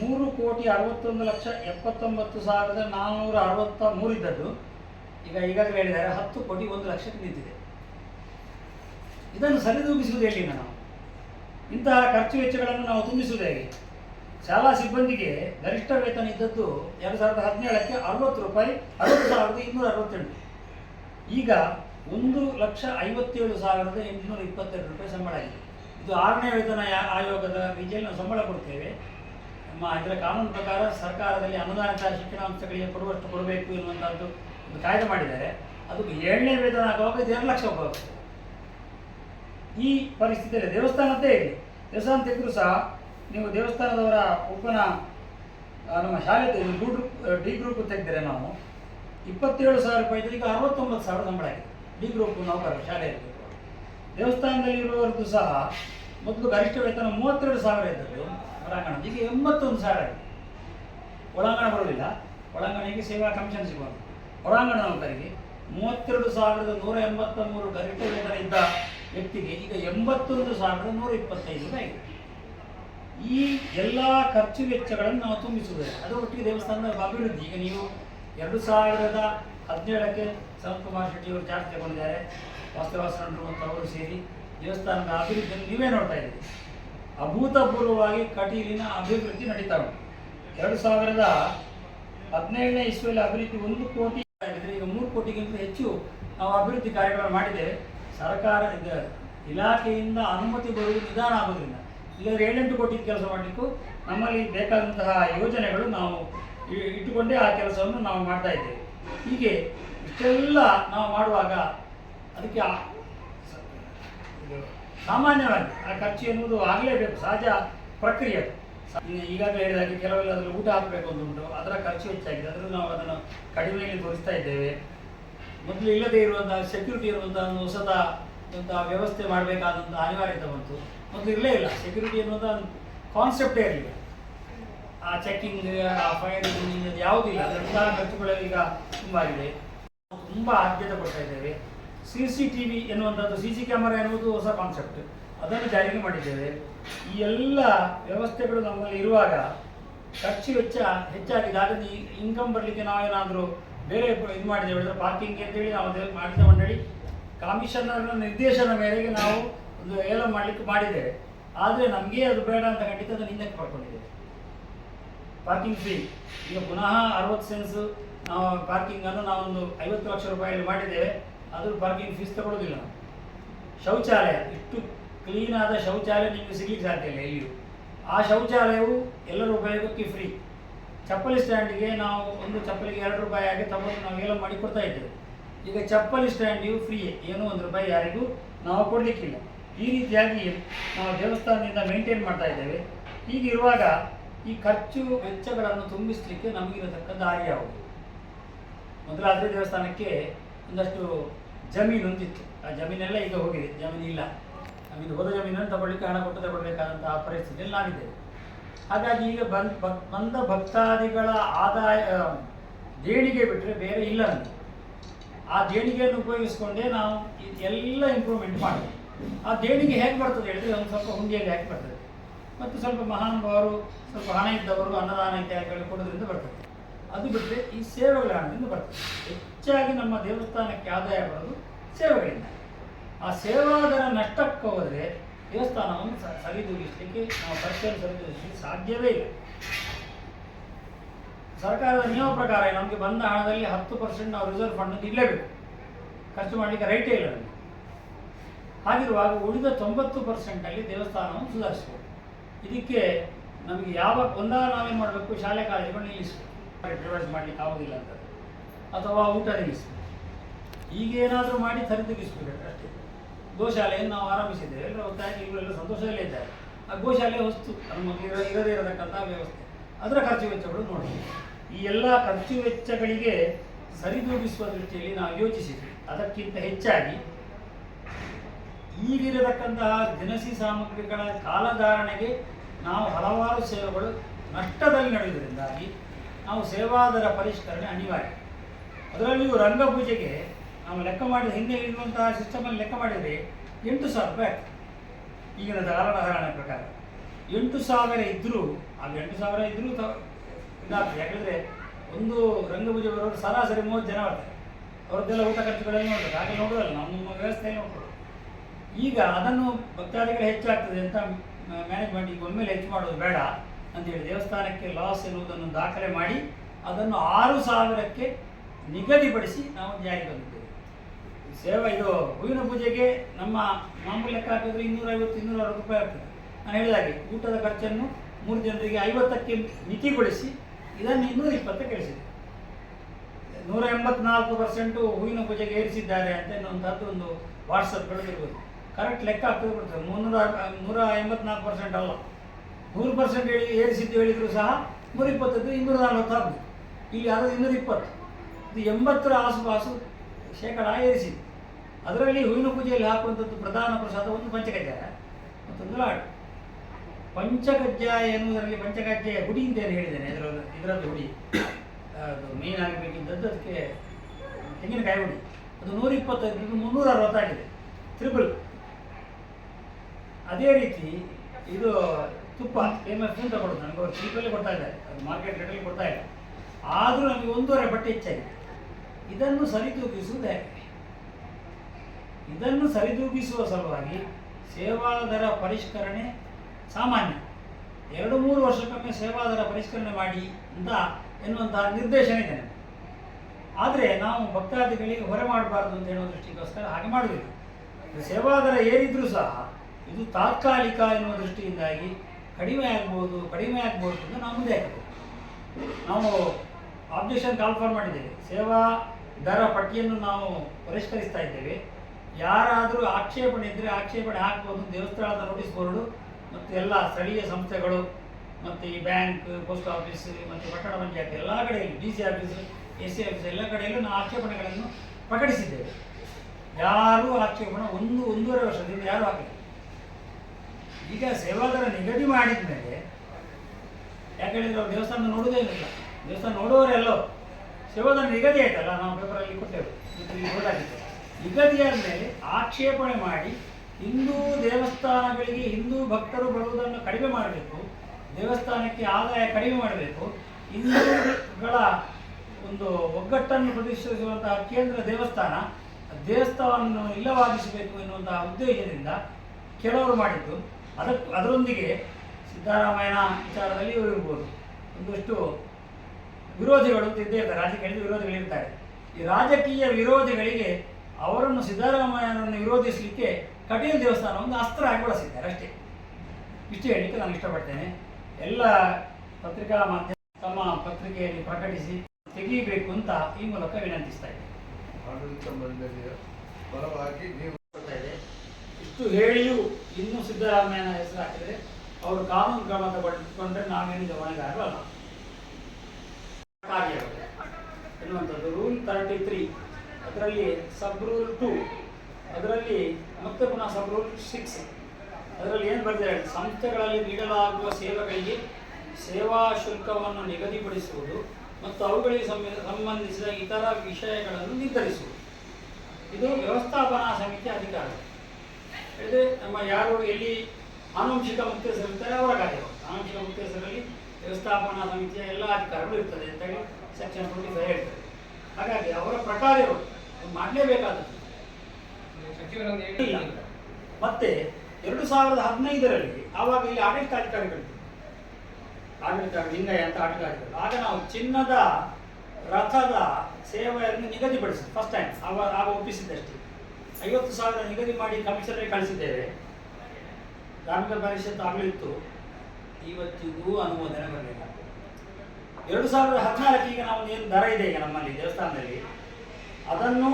ಮೂರು ಕೋಟಿ ಅರವತ್ತೊಂದು ಲಕ್ಷ ಎಪ್ಪತ್ತೊಂಬತ್ತು ಸಾವಿರದ ನಾನ್ನೂರ ಅರವತ್ತ ಮೂರಿದ್ದದ್ದು ಈಗ ಈಗಾಗಲೇ ಹೇಳಿದ್ದಾರೆ ಹತ್ತು ಕೋಟಿ ಒಂದು ಲಕ್ಷಕ್ಕೆ ನಿಂತಿದೆ. ಇದನ್ನು ಸರಿದೂಗಿಸುವುದು ಎಲ್ಲಿಂದ ನಾವು ಇಂತಹ ಖರ್ಚು ವೆಚ್ಚಗಳನ್ನು ನಾವು ತುಂಬಿಸುವುದು ಹೇಗೆ? ಶಾಲಾ ಸಿಬ್ಬಂದಿಗೆ ಗರಿಷ್ಠ ವೇತನ ಇದ್ದದ್ದು ಎರಡು ಸಾವಿರದ ಹದಿನೇಳಕ್ಕೆ ಅರವತ್ತು ರೂಪಾಯಿ, ಅರವತ್ತು ಸಾವಿರದ ಇನ್ನೂರ ಅರವತ್ತೆಂಟು. ಈಗ ಒಂದು ಲಕ್ಷ ಐವತ್ತೇಳು ಸಾವಿರದ ಎಂಟುನೂರ ಇಪ್ಪತ್ತೆರಡು ರೂಪಾಯಿ ಸಂಬಳ ಇದೆ. ಇದು ಆರನೇ ವೇತನ ಆಯೋಗದ ನಾವು ಸಂಬಳ ಕೊಡ್ತೇವೆ. ನಮ್ಮ ಇದರ ಕಾನೂನು ಪ್ರಕಾರ ಸರ್ಕಾರದಲ್ಲಿ ಅನುದಾನಿತ ಶಿಕ್ಷಣಾಂಶಗಳಿಗೆ ಕೊಡುವಷ್ಟು ಕೊಡಬೇಕು ಎನ್ನುವಂಥದ್ದು ಒಂದು ಕಾಯ್ದೆ ಮಾಡಿದ್ದಾರೆ. ಅದು ಏಳನೇ ವೇತನ ಆಗುವಾಗ ಇದು ಎರಡು ಲಕ್ಷ ಹೋಗುತ್ತೆ ಈ ಪರಿಸ್ಥಿತಿಯಲ್ಲಿ ದೇವಸ್ಥಾನದ್ದೇ ಇದೆ. ದೇವಸ್ಥಾನ ತೆಗೆದ್ರು ಸಹ ನೀವು ದೇವಸ್ಥಾನದವರ ಉಪನ ನಮ್ಮ ಶಾಲೆ ಡಿ ಗ್ರೂಪ್ ತೆಗೆದರೆ ನಾವು. ಇಪ್ಪತ್ತೇಳು ಸಾವಿರ ರೂಪಾಯಿ ಈಗ ಅರವತ್ತೊಂಬತ್ತು ಸಾವಿರ ಸಂಬಳ ಆಗಿದೆ. ಡಿ ಗ್ರೂಪ್ ನೌಕರರು ಶಾಲೆಯಲ್ಲಿ. ದೇವಸ್ಥಾನದಲ್ಲಿ ಇರುವವರದ್ದು ಸಹ ಮೊದಲು ಗರಿಷ್ಠ ವೇತನ ಮೂವತ್ತೆರಡು ಸಾವಿರ ಇದ್ದದ್ದು ಒಳಾಂಗಣ ಈಗ ಎಂಬತ್ತೊಂದು ಸಾವಿರ ಆಗಿದೆ. ಒಳಾಂಗಣ ಬರುವುದಿಲ್ಲ. ಒಳಾಂಗಣಿಗೆ ಸೇವಾ ಕಮಿಷನ್ ಸಿಗುವುದು. ಒಳಾಂಗಣ ನೌಕರಿಗೆ ಮೂವತ್ತೆರಡು ಸಾವಿರದ ನೂರ ಎಂಬತ್ತ ಮೂರು ಗರಿಷ್ಠ ವೇತನ ಇದ್ದ ವ್ಯಕ್ತಿಗೆ ಈಗ ಎಂಬತ್ತೊಂದು ಸಾವಿರದ ನೂರ ಇಪ್ಪತ್ತೈದು ರೂಪಾಯಿ ಆಗಿದೆ. ಈ ಎಲ್ಲ ಖರ್ಚು ವೆಚ್ಚಗಳನ್ನು ನಾವು ತುಂಬಿಸುವುದಿಲ್ಲ. ಅದರ ಒಟ್ಟಿಗೆ ದೇವಸ್ಥಾನದ ಅಭಿವೃದ್ಧಿ. ಈಗ ನೀವು ಎರಡು ಸಾವಿರದ ಹದಿನೇಳಕ್ಕೆ ಶೆಟ್ಟಿಯವರು ಶೆಟ್ಟಿ ಅವರು ಚಾರ್ಜ್ ತಗೊಂಡಿದ್ದಾರೆ. ವಾಸ್ತವಾಸನರು ಮತ್ತು ಅವರು ಸೇರಿ ದೇವಸ್ಥಾನದ ಅಭಿವೃದ್ಧಿಯನ್ನು ನೀವೇ ನೋಡ್ತಾ ಇದ್ದೀರಿ. ಅಭೂತಪೂರ್ವವಾಗಿ ಕಟೀಲಿನ ಅಭಿವೃದ್ಧಿ ನಡೀತಾ ಉಂಟು. ಎರಡು ಸಾವಿರದ ಹದಿನೇಳನೇ ಇಸ್ವಿಯಲ್ಲಿ ಅಭಿವೃದ್ಧಿ ಒಂದು ಕೋಟಿ ಆಗಿದ್ರೆ ಈಗ ಮೂರು ಕೋಟಿಗಿಂತ ಹೆಚ್ಚು ನಾವು ಅಭಿವೃದ್ಧಿ ಕಾರ್ಯಗಳನ್ನು ಮಾಡಿದ್ದೇವೆ. ಸರ್ಕಾರ ಇಲಾಖೆಯಿಂದ ಅನುಮತಿ ಬರುವುದು ನಿಧಾನ ಆಗೋದ್ರಿಂದ. ಇಲ್ಲದ್ರೆ ಏಳೆಂಟು ಕೋಟಿ ಕೆಲಸ ಮಾಡಲಿಕ್ಕೂ ನಮ್ಮಲ್ಲಿ ಬೇಕಾದಂತಹ ಯೋಜನೆಗಳು ನಾವು ಇಟ್ಟುಕೊಂಡೇ ಆ ಕೆಲಸವನ್ನು ನಾವು ಮಾಡ್ತಾ ಇದ್ದೇವೆ. ಹೀಗೆ ಇಷ್ಟೆಲ್ಲ ನಾವು ಮಾಡುವಾಗ ಅದಕ್ಕೆ ಸಾಮಾನ್ಯವಾಗಿ ಆ ಖರ್ಚು ಎನ್ನುವುದು ಆಗಲೇಬೇಕು, ಸಹಜ ಪ್ರಕ್ರಿಯೆ ಈಗಾಗಲೇ ಹೇಳಿದಾಗೆ ಕೆಲವೆಲ್ಲ ಅದರಲ್ಲಿ ಊಟ ಹಾಕಬೇಕು ಅಂತ ಉಂಟು. ಅದರ ಖರ್ಚು ಹೆಚ್ಚಾಗಿದೆ. ಅದರಲ್ಲಿ ನಾವು ಅದನ್ನು ಕಡಿಮೆಯಲ್ಲಿ ತೋರಿಸ್ತಾ ಇದ್ದೇವೆ. ಮೊದಲು ಇಲ್ಲದೆ ಇರುವಂತಹ ಸೆಕ್ಯೂರಿಟಿ ಇರುವಂತಹ ಒಂದು ಒಂದು ವ್ಯವಸ್ಥೆ ಮಾಡಬೇಕಾದಂಥ ಅನಿವಾರ್ಯತೆ ಬಂತು. ಮೊದಲು ಇರಲೇ ಇಲ್ಲ. ಸೆಕ್ಯೂರಿಟಿ ಅನ್ನುವಂಥ ಕಾನ್ಸೆಪ್ಟೇ ಇರಲಿಲ್ಲ. ಆ ಚೆಕಿಂಗ್ ಆ ಯಾವುದೂ ಇಲ್ಲ. ಅದರಿಂದ ಖರ್ಚುಗಳು ಈಗ ತುಂಬ ಆಗಿದೆ. ತುಂಬ ಆದ್ಯತೆ ಕೊಡ್ತಾ ಇದ್ದೇವೆ. ಸಿ ಸಿ ಟಿ ವಿ ಎನ್ನುವಂಥದ್ದು ಸಿ ಸಿ ಕ್ಯಾಮರಾ ಎನ್ನುವುದು ಹೊಸ ಕಾನ್ಸೆಪ್ಟ್ ಅದನ್ನು ಜಾರಿಗೆ ಮಾಡಿದ್ದೇವೆ. ಈ ಎಲ್ಲ ವ್ಯವಸ್ಥೆಗಳು ನಮ್ಮಲ್ಲಿ ಇರುವಾಗ ಖರ್ಚು ವೆಚ್ಚ ಹೆಚ್ಚಾಗಿದೆ. ಹಾಗಾಗಿ ಇನ್ಕಮ್ ಬರಲಿಕ್ಕೆ ನಾವೇನಾದರೂ ಬೇರೆ ಇದು ಮಾಡಿದ್ದೇವೆ. ಪಾರ್ಕಿಂಗ್ ಅಂತೇಳಿ ನಾವು ಮಾಡಿದ ಮಂಡಳಿ ಕಮಿಷನರ್ನ ನಿರ್ದೇಶನ ಮೇರೆಗೆ ನಾವು ಒಂದು ಏಲ ಮಾಡಲಿಕ್ಕೆ ಮಾಡಿದ್ದೇವೆ. ಆದರೆ ನಮಗೆ ಅದು ಬೇಡ ಅಂತ ಖಂಡಿತ ಅದನ್ನು ಹಿಂದಕ್ಕೆ ಪಡ್ಕೊಂಡಿದ್ದೇವೆ. ಪಾರ್ಕಿಂಗ್ ಫ್ರೀ ಈಗ ಪುನಃ ಅರವತ್ತು ಸೆನ್ಸ್ ನಾವು ಪಾರ್ಕಿಂಗನ್ನು ನಾವೊಂದು ಐವತ್ತು ಲಕ್ಷ ರೂಪಾಯಲ್ಲಿ ಮಾಡಿದ್ದೇವೆ. ಆದರೂ ಪಾರ್ಕಿಂಗ್ ಫೀಸ್ ತಗೊಳ್ಳೋದಿಲ್ಲ ಶೌಚಾಲಯ, ಇಷ್ಟು ಕ್ಲೀನ್ ಆದ ಶೌಚಾಲಯ ನಿಮಗೆ ಸಿಗ್ಲಿಕ್ಕೆ ಸಾಧ್ಯ ಇಲ್ಲ ಎಲ್ಲಿಯೂ. ಆ ಶೌಚಾಲಯವು ಎಲ್ಲರ ಉಪಯೋಗಕ್ಕೆ ಫ್ರೀ ಚಪ್ಪಲಿ ಸ್ಟ್ಯಾಂಡಿಗೆ ನಾವು ಒಂದು ಚಪ್ಪಲಿಗೆ ಎರಡು ರೂಪಾಯಿ ಆಗಿ ತಗೊಂಡು ನಾವು ಎಲ್ಲ ಮಾಡಿ ಕೊಡ್ತಾ ಇದ್ದೇವೆ. ಈಗ ಚಪ್ಪಲಿ ಸ್ಟ್ಯಾಂಡಿಗೂ ಫ್ರೀ ಏನೂ ಒಂದು ರೂಪಾಯಿ ಯಾರಿಗೂ ನಾವು ಕೊಡಲಿಕ್ಕಿಲ್ಲ. ಈ ರೀತಿಯಾಗಿ ನಾವು ದೇವಸ್ಥಾನದಿಂದ ಮೇಂಟೈನ್ ಮಾಡ್ತಾ ಇದ್ದೇವೆ. ಹೀಗಿರುವಾಗ ಈ ಖರ್ಚು ವೆಚ್ಚಗಳನ್ನು ತುಂಬಿಸಲಿಕ್ಕೆ ನಮಗಿರತಕ್ಕ ದಾರಿ ಯಾವುದು? ಮೊದಲಾದರೆ ದೇವಸ್ಥಾನಕ್ಕೆ ಒಂದಷ್ಟು ಜಮೀನು ಅಂತಿತ್ತು. ಆ ಜಮೀನೆಲ್ಲ ಈಗ ಹೋಗಿದೆ. ಜಮೀನು ಇಲ್ಲ. ನಮಗೆ ಹೋದ ಜಮೀನನ್ನು ತಗೊಳ್ಳಿಕ್ಕೆ ಹಣ ಕೊಟ್ಟು ತಗೊಳ್ಬೇಕಾದಂತಹ ಪರಿಸ್ಥಿತಿಯಲ್ಲಿ ನಾವಿದ್ದೇವೆ. ಹಾಗಾಗಿ ಈಗ ಬಂದ್ ಭಕ್- ಬಂದ ಭಕ್ತಾದಿಗಳ ಆದಾಯ ಆ, ದೇಣಿಗೆ ಬಿಟ್ಟರೆ ಬೇರೆ ಇಲ್ಲ ನಮಗೆ. ಆ ದೇಣಿಗೆಯನ್ನು ಉಪಯೋಗಿಸ್ಕೊಂಡೇ ನಾವು ಎಲ್ಲ ಇಂಪ್ರೂವ್ಮೆಂಟ್ ಮಾಡ್ತೀವಿ. ಆ ದೇಣಿಗೆ ಹೇಗೆ ಬರ್ತದೆ ಹೇಳಿದ್ರೆ ಒಂದು ಸ್ವಲ್ಪ ಹುಂಡಿಯಲ್ಲಿ ಹೇಗೆ ಬರ್ತದೆ. ಮತ್ತು ಸ್ವಲ್ಪ ಮಹಾನುಭಾವರು, ಸ್ವಲ್ಪ ಹಣ ಇದ್ದವರು, ಅನ್ನದಾನ ಇತ್ಯಾದಿಗಳು ಕೊಡೋದ್ರಿಂದ ಬರ್ತದೆ. ಅದು ಬಿಟ್ಟರೆ ಈ ಸೇವೆಗಳ ಹಣದಿಂದ ಬರ್ತದೆ. ಹೆಚ್ಚಾಗಿ ನಮ್ಮ ದೇವಸ್ಥಾನಕ್ಕೆ ಆದಾಯ ಬರೋದು ಸೇವೆಗಳಿಂದ. ಆ ಸೇವಾದರ ನಷ್ಟಕ್ಕೆ ಹೋದರೆ ದೇವಸ್ಥಾನವನ್ನು ಸರಿದೂಗಿಸಲಿಕ್ಕೆ ನಾವು ಪರಿಸರ ಸರಿದೂಗಿಸಲಿಕ್ಕೆ ಸಾಧ್ಯವೇ ಇಲ್ಲ. ಸರ್ಕಾರದ ನಿಯಮ ಪ್ರಕಾರ ನಮಗೆ ಬಂದ ಹಣದಲ್ಲಿ ಹತ್ತು ಪರ್ಸೆಂಟ್ ನಾವು ರಿಸರ್ವ್ ಫಂಡ್ ಇರಲೇಬೇಕು. ಖರ್ಚು ಮಾಡಲಿಕ್ಕೆ ರೈಟೇ ಇಲ್ಲ ಹಾಗಿರುವಾಗ ಉಳಿದ ತೊಂಬತ್ತು ಪರ್ಸೆಂಟಲ್ಲಿ ದೇವಸ್ಥಾನವನ್ನು ಸುಧಾರಿಸಬೇಕು ಇದಕ್ಕೆ ನಮಗೆ ಯಾವ ಒಂದಾಗ ನಾವೇನು ಮಾಡಬೇಕು? ಶಾಲೆ ಕಾಲೇಜುಗಳು ನಿಲ್ಲಿಸಬೇಕು. ರಿವೈಸ್ ಮಾಡಲಿಕ್ಕೆ ಆಗೋದಿಲ್ಲ ಅಂತ. ಅಥವಾ ಊಟ ನಿಲ್ಲಿಸಬೇಕು. ಈಗೇನಾದರೂ ಮಾಡಿ ಸರಿದೂಗಿಸ್ಬೇಕು ಅಷ್ಟೇ. ಗೋಶಾಲೆಯನ್ನು ನಾವು ಆರಂಭಿಸಿದ್ದೇವೆ. ಎಲ್ಲರೂ ಇವರೆಲ್ಲ ಸಂತೋಷದಲ್ಲೇ ಇದ್ದಾರೆ. ಆ ಗೋಶಾಲೆ ವಸ್ತು ನಮ್ಮ ಇರ- ಇರದೇ ಇರತಕ್ಕಂಥ ವ್ಯವಸ್ಥೆ ಅದರ ಖರ್ಚು ವೆಚ್ಚಗಳು ನೋಡಿ ಈ ಎಲ್ಲ ಖರ್ಚು ವೆಚ್ಚಗಳಿಗೆ ಸರಿದೂಗಿಸುವ ದೃಷ್ಟಿಯಲ್ಲಿ ನಾವು ಯೋಚಿಸಿದ್ವಿ. ಅದಕ್ಕಿಂತ ಹೆಚ್ಚಾಗಿ ಈಗಿರತಕ್ಕಂತಹ ದಿನಸಿ ಸಾಮಗ್ರಿಗಳ ಕಾಲಧಾರಣೆಗೆ ನಾವು ಹಲವಾರು ಸೇವೆಗಳು ನಷ್ಟದಲ್ಲಿ ನಡೆಯುವುದರಿಂದಾಗಿ ನಾವು ಸೇವಾದರ ಪರಿಷ್ಕರಣೆ ಅನಿವಾರ್ಯ. ಅದರಲ್ಲಿಯೂ ರಂಗಪೂಜೆಗೆ ನಾವು ಲೆಕ್ಕ ಮಾಡಿದ ಹಿಂದೆ ಇರುವಂತಹ ಸಿಸ್ಟಮಲ್ಲಿ ಲೆಕ್ಕ ಮಾಡಿದರೆ ಎಂಟು ಸಾವಿರ ರೂಪಾಯಿ ಈಗಿನ ಕಾಲಧಾರಣೆ ಪ್ರಕಾರ. ಎಂಟು ಸಾವಿರ ಇದ್ದರೂ ಅದು ಎಂಟು ಸಾವಿರ ಇದ್ದರೂ ಇದಾಗ್ತದೆ. ಯಾಕಂದರೆ ಒಂದು ರಂಗಪೂಜೆ ಬರೋರು ಸರಾಸರಿ ಮೂವತ್ತು ಜನ ಬರ್ತಾರೆ. ಅವ್ರದ್ದೆಲ್ಲ ಊಟ ಖರ್ಚುಗಳೆಲ್ಲ ನೋಡ್ಬೇಕು. ಹಾಗೆ ನೋಡೋದಲ್ಲ, ನಮ್ಮ ವ್ಯವಸ್ಥೆ ನೋಡ್ಕೊಳ್ಳೋದು ಈಗ ಅದನ್ನು ಭಕ್ತಾದಿಗಳು ಹೆಚ್ಚಾಗ್ತದೆ ಅಂತ ಮ್ಯಾನೇಜ್ಮೆಂಟ್ ಈಗ ಒಮ್ಮೆಲೆ ಹೆಚ್ಚು ಮಾಡೋದು ಬೇಡ ಅಂತೇಳಿ ದೇವಸ್ಥಾನಕ್ಕೆ ಲಾಸ್ ಎನ್ನುವುದನ್ನು ದಾಖಲೆ ಮಾಡಿ ಅದನ್ನು ಆರು ಸಾವಿರಕ್ಕೆ ನಿಗದಿಪಡಿಸಿ ನಾವು ಜಾರಿಗೆ ಬಂದಿದ್ದೇವೆ ಸೇವೆ, ಇದು ಹೂವಿನ ಪೂಜೆಗೆ ನಮ್ಮ ಮಾಮೂಲಿ ಲೆಕ್ಕ ಹಾಕಿದ್ರೆ ಇನ್ನೂರೈವತ್ತು ಇನ್ನೂರ ಅರವತ್ತು ರೂಪಾಯಿ ಆಗ್ತದೆ. ನಾನು ಹೇಳಿದಾಗೆ ಊಟದ ಖರ್ಚನ್ನು ಮೂರು ಜನರಿಗೆ ಐವತ್ತಕ್ಕೆ ಮಿತಿಗೊಳಿಸಿ ಇದನ್ನು ಇನ್ನೂರ ಇಪ್ಪತ್ತು ಕಳಿಸಿದೆ ನೂರ ಎಂಬತ್ನಾಲ್ಕು ಪರ್ಸೆಂಟು ಹೂವಿನ ಪೂಜೆಗೆ ಏರಿಸಿದ್ದಾರೆ ಅಂತ ಒಂದು ಒಂದು ವಾಟ್ಸಪ್ಗಳು ಇರ್ಬೋದು ಕರೆಕ್ಟ್ ಲೆಕ್ಕ ಆಗ್ತದೆ ಬರ್ತದೆ ಮುನ್ನೂರ ನೂರ ಎಂಬತ್ನಾಲ್ಕು ಪರ್ಸೆಂಟ್ ಅಲ್ಲ. ನೂರು ಪರ್ಸೆಂಟ್ ಹೇಳಿ ಏರಿಸಿದ್ದು ಹೇಳಿದ್ರು ಸಹ ನೂರ ಇಪ್ಪತ್ತದ್ದು ಇನ್ನೂರ ನಲ್ವತ್ತು ಆಗ್ಬೋದು. ಇಲ್ಲಿ ಅದು ಇನ್ನೂರ ಇಪ್ಪತ್ತು ಇದು ಎಂಬತ್ತರ ಆಸುಪಾಸು ಶೇಕಡ ಏರಿಸಿದ್ದು ಅದರಲ್ಲಿ ಹೂವಿನ ಪೂಜೆಯಲ್ಲಿ ಹಾಕುವಂಥದ್ದು ಪ್ರಧಾನ ಪ್ರಸಾದ ಒಂದು ಪಂಚಕಜ್ಜಾಯ ಮತ್ತೊಂದು ಲಾಡು. ಪಂಚಕಜ್ಜಾಯ ಎನ್ನುವುದರಲ್ಲಿ ಪಂಚಕಜ್ಜಾಯ ಹುಡಿ ಅಂತ ಏನು ಹೇಳಿದ್ದೇನೆ ಇದರಲ್ಲಿ ಇದರದ್ದು ಹುಡಿ. ಅದು ಮೇನ್ ಆಗಬೇಕಿದ್ದದ್ದು ಅದಕ್ಕೆ ತೆಂಗಿನಕಾಯಿ ಹುಡಿ. ಅದು ನೂರ ಇಪ್ಪತ್ತೈದು ಮುನ್ನೂರ ಅರವತ್ತಾಗಿದೆ ತ್ರಿಬಲ್ ಅದೇ ರೀತಿ ಇದು ತುಪ್ಪ ಫೇಮಸ್ ಅಂತ ಕೊಡೋದು ನನಗೆ ಚೀಪಲ್ಲಿ ಕೊಡ್ತಾ ಇದ್ದಾರೆ. ಅದು ಮಾರ್ಕೆಟ್ ರೇಟಲ್ಲಿ ಕೊಡ್ತಾ ಇಲ್ಲ. ಆದರೂ ನಮಗೆ ಒಂದೂವರೆ ಬಟ್ಟೆ ಹೆಚ್ಚಾಗಿದೆ. ಇದನ್ನು ಸರಿದೂಗಿಸುವುದೇ ಇದನ್ನು ಸರಿದೂಗಿಸುವ ಸಲುವಾಗಿ ಸೇವಾದರ ಪರಿಷ್ಕರಣೆ ಸಾಮಾನ್ಯ. ಎರಡು ಮೂರು ವರ್ಷಕ್ಕೊಮ್ಮೆ ಸೇವಾದರ ಪರಿಷ್ಕರಣೆ ಮಾಡಿ ಅಂತ ಎನ್ನುವಂತಹ ನಿರ್ದೇಶನ ಇದೆ ಆದರೆ ನಾವು ಭಕ್ತಾದಿಗಳಿಗೆ ಹೊರೆ ಮಾಡಬಾರ್ದು ಅಂತ ಹೇಳೋ ದೃಷ್ಟಿಗೋಸ್ಕರ ಹಾಗೆ ಮಾಡಬೇಕು ಸೇವಾದರ ಏರಿದ್ರೂ ಸಹ ಇದು ತಾತ್ಕಾಲಿಕ ಎನ್ನುವ ದೃಷ್ಟಿಯಿಂದಾಗಿ ಕಡಿಮೆ ಆಗ್ಬೋದು ಕಡಿಮೆ ಆಗ್ಬೋದು ಅಂತ ನಾವು ಮುಂದೆ ಹಾಕಬೇಕು ನಾವು ಆಬ್ಜೆಕ್ಷನ್ ಕಾಲ್ ಫಾರ್ ಮಾಡಿದ್ದೇವೆ. ಸೇವಾ ದರ ಪಟ್ಟಿಯನ್ನು ನಾವು ಪರಿಷ್ಕರಿಸ್ತಾ ಇದ್ದೇವೆ. ಯಾರಾದರೂ ಆಕ್ಷೇಪಣೆ ಇದ್ದರೆ ಆಕ್ಷೇಪಣೆ ಹಾಕ್ಬೋದು. ದೇವಸ್ಥಾನದ ನೋಟಿಸ್ ಬೋರ್ಡು ಮತ್ತು ಎಲ್ಲ ಸ್ಥಳೀಯ ಸಂಸ್ಥೆಗಳು ಮತ್ತು ಈ ಬ್ಯಾಂಕ್ ಪೋಸ್ಟ್ ಆಫೀಸ್ ಮತ್ತು ಪಟ್ಟಣ ಪಂಚಾಯತ್ ಎಲ್ಲ ಕಡೆಯಲ್ಲಿ D C office A C office ಎಲ್ಲ ಕಡೆಯಲ್ಲೂ ನಾವು ಆಕ್ಷೇಪಣೆಗಳನ್ನು ಪ್ರಕಟಿಸಿದ್ದೇವೆ. ಯಾರೂ ಆಕ್ಷೇಪಣೆ ಒಂದು, ಒಂದೂವರೆ ವರ್ಷದಿಂದ ಯಾರೂ ಹಾಕಿಲ್ಲ. ಈಗ ಸೇವಾದರ ನಿಗದಿ ಮಾಡಿದ ಮೇಲೆ, ಯಾಕಂದ್ರೆ ಅವ್ರು ದೇವಸ್ಥಾನ ನೋಡುವುದೇ ಇಲ್ಲ. ದೇವಸ್ಥಾನ ನೋಡುವವರೆಲ್ಲೋ ಸೇವಾದರ ನಿಗದಿ ಆಯ್ತಲ್ಲ, ನಾವು ಪೇಪರಲ್ಲಿ ಕೊಟ್ಟೆವು. ಹಾಕಿದ್ದೇವೆ ನಿಗದಿಯಾದ ಮೇಲೆ ಆಕ್ಷೇಪಣೆ ಮಾಡಿ, ಹಿಂದೂ ದೇವಸ್ಥಾನಗಳಿಗೆ ಹಿಂದೂ ಭಕ್ತರು ಬರುವುದನ್ನು ಕಡಿಮೆ ಮಾಡಬೇಕು, ದೇವಸ್ಥಾನಕ್ಕೆ ಆದಾಯ ಕಡಿಮೆ ಮಾಡಬೇಕು, ಹಿಂದೂಗಳ ಒಂದು ಒಗ್ಗಟ್ಟನ್ನು ಪ್ರತಿಷ್ಠಿಸುವಂತಹ ಕೇಂದ್ರ ದೇವಸ್ಥಾನ, ದೇವಸ್ಥಾನವನ್ನು ಇಲ್ಲವಾಗಿಸಬೇಕು ಎನ್ನುವಂತಹ ಉದ್ದೇಶದಿಂದ ಕೆಲವರು ಮಾಡಿದ್ದು. ಅದಕ್ಕೆ ಅದರೊಂದಿಗೆ ಸಿದ್ದರಾಮಯ್ಯನ ವಿಚಾರದಲ್ಲಿ ಇವರು ಇರ್ಬೋದು. ಒಂದಷ್ಟು ವಿರೋಧಿಗಳು ಅಂತ ಇದ್ದೇ ಇರ್ತಾರೆ. ರಾಜಕೀಯದಲ್ಲಿ ವಿರೋಧಿಗಳಿರ್ತಾರೆ. ಈ ರಾಜಕೀಯ ವಿರೋಧಿಗಳಿಗೆ ಅವರನ್ನು ಸಿದ್ದರಾಮಯ್ಯನನ್ನು ವಿರೋಧಿಸಲಿಕ್ಕೆ ಕಟೀಲ್ ದೇವಸ್ಥಾನ ಒಂದು ಅಸ್ತ್ರ ಆಗಿ ಬಳಸಿದ್ದಾರೆ ಅಷ್ಟೇ. ಇಷ್ಟು ಹೇಳಲಿಕ್ಕೆ ನಾನು ಇಷ್ಟಪಡ್ತೇನೆ. ಎಲ್ಲ ಪತ್ರಿಕಾ ಮಾಧ್ಯಮ ತಮ್ಮ ಪತ್ರಿಕೆಯಲ್ಲಿ ಪ್ರಕಟಿಸಿ ತೆಗೆಯಬೇಕು ಅಂತ ಈ ಮೂಲಕ ವಿನಂತಿಸ್ತಾ ಇದ್ದೇನೆ. ಆಡಳಿತ ಮಂಡಳಿಯ ಪರವಾಗಿ ನೀವು ಇಷ್ಟು ಹೇಳಿಯೂ ಇನ್ನೂ ಸಿದ್ದರಾಮಯ್ಯನ ಹೆಸರು ಹಾಕಿದರೆ ಅವರು ಕಾನೂನು ಕ್ರಮ ತಗೊಂಡ್ರೆ ನಾವೇನು ಹೊಣೆಗಾರರು ಅಲ್ಲ ಕಾರ್ಯಗಳು ಎನ್ನುವಂಥದ್ದು. ರೂಲ್ ತರ್ಟಿ ತ್ರೀ ಅದರಲ್ಲಿ ಸಬ್ ರೂಲ್ ಟು ಅದರಲ್ಲಿ ಮತ್ತೆ ಪುನಃ ಸಬ್ ರೂಲ್ ಸಿಕ್ಸ್ ಅದರಲ್ಲಿ ಏನು ಬರೆದಿದೆ ಸಂಸ್ಥೆಗಳಲ್ಲಿ ನೀಡಲಾಗುವ ಸೇವೆಗಳಿಗೆ ಸೇವಾ ಶುಲ್ಕವನ್ನು ನಿಗದಿಪಡಿಸುವುದು ಮತ್ತು ಅವುಗಳಿಗೆ ಸಂಬಂಧಿಸಿದ ಇತರ ವಿಷಯಗಳನ್ನು ನಿರ್ಧರಿಸುವುದು. ಇದು ವ್ಯವಸ್ಥಾಪನಾ ಸಮಿತಿ ಅಧಿಕಾರ. ಹೇಳಿದ್ರೆ ನಮ್ಮ ಯಾರು ಎಲ್ಲಿ ಆನುವಂಶಿಕ ಮುಖ್ಯಸ್ಥರು ಇರ್ತಾರೆ, ಅವರ ಕಾರ್ಯ ಆನುವಂಶಿಕ ಮುಖ್ಯಸ್ಥರಲ್ಲಿ ವ್ಯವಸ್ಥಾಪನಾ ಸಮಿತಿಯ ಎಲ್ಲ ಅಧಿಕಾರಗಳು ಇರ್ತದೆ ಅಂತೇಳಿ ಸೆಕ್ಷನ್ ಟ್ವೆಂಟಿ ಫೈವ್ ಹೇಳ್ತಾರೆ. ಹಾಗಾಗಿ ಅವರ ಪ್ರಕಾರಗಳು ಮಾಡಲೇಬೇಕಾದದ್ದು. ಹೇಳಿ ಮತ್ತೆ ಎರಡು ಸಾವಿರದ ಹದಿನೈದರಲ್ಲಿ ಆವಾಗ ಇಲ್ಲಿ ಆಡಳಿತಾಧಿಕಾರಿಗಳಿತ್ತು ಆಡಳಿತ ಲಿಂಗಯ ಅಂತ ಅಧಿಕಾರಿಗಳು ಆಗ ನಾವು ಚಿನ್ನದ ರಥದ ಸೇವೆಯನ್ನು ನಿಗದಿಪಡಿಸಿದ್ವಿ. ಫಸ್ಟ್ ಟೈಮ್ ಆವಾಗ ಆಗ ಒಪ್ಪಿಸಿದ್ದಷ್ಟೇ. ಐವತ್ತು ಸಾವಿರ ನಿಗದಿ ಮಾಡಿ ಕಮಿಷನರಿಗೆ ಕಳಿಸಿದ್ದೇವೆ. ಕಾರ್ಮಿಕ ಪರಿಷತ್ ಆಗಲಿತ್ತು ಇವತ್ತಿಗೂ ಅನುಮೋದನೆ ಬರಲಿಲ್ಲ. ಎರಡು ಸಾವಿರದ ಹದಿನಾಲ್ಕು ಈಗ ನಾವು ಏನು ದರ ಇದೆ ಈಗ ನಮ್ಮಲ್ಲಿ ದೇವಸ್ಥಾನದಲ್ಲಿ. ಅದನ್ನು